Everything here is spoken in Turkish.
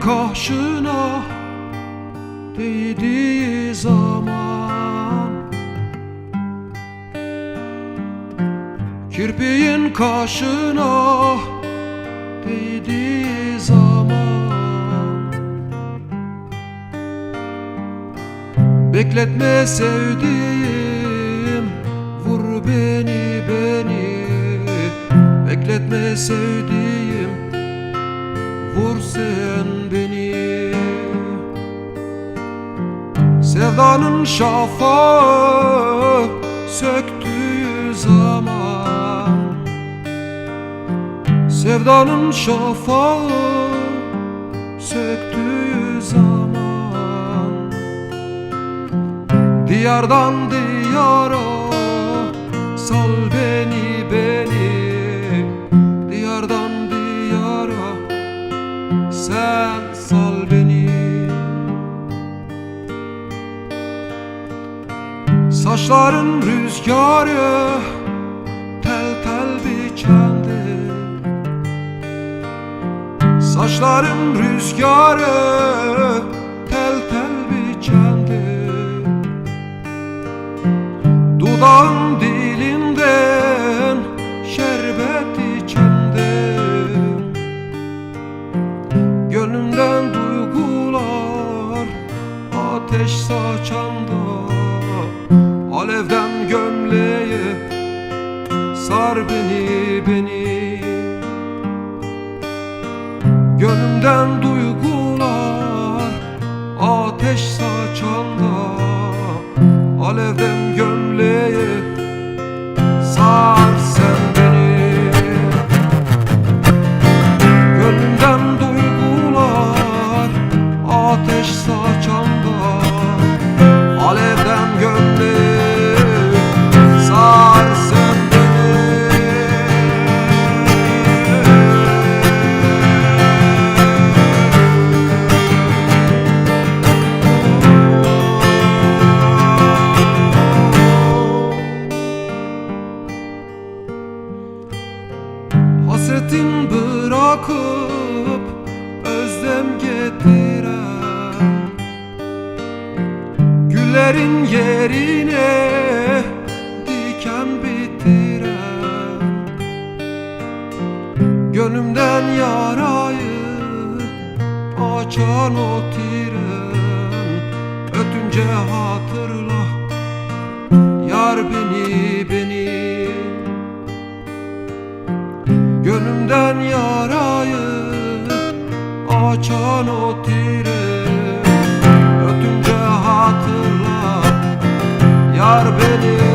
kaşına değdiği zaman. Kirpiğin kaşına değdiği zaman. Bekletme sevdiğim Vur beni beni. Bekletme sevdiğim Vur sen Sevdanın şafağı Söktüğü zaman. Sevdanın şafağı Söktüğü zaman. Diyardan diyara Sal beni Saçların rüzgarı Tel tel biçendi Saçların rüzgarı Tel tel biçendi Dudağın dilinden şerbet içendim Gönlümden duygular ateş saçanda Alevden gömleğe sar beni beni. Gönlümden duygular ateş saçanda Alevden gömleğe sar sen beni. Gönlümden duygular ateş saçanda Alevden gömleğe Güllerin yerine diken bitiren. Gönlümden yarayı açan o tiren Ötünce hatırla yar beni beni. Gönlümden yarayı açan o tire Yar beni.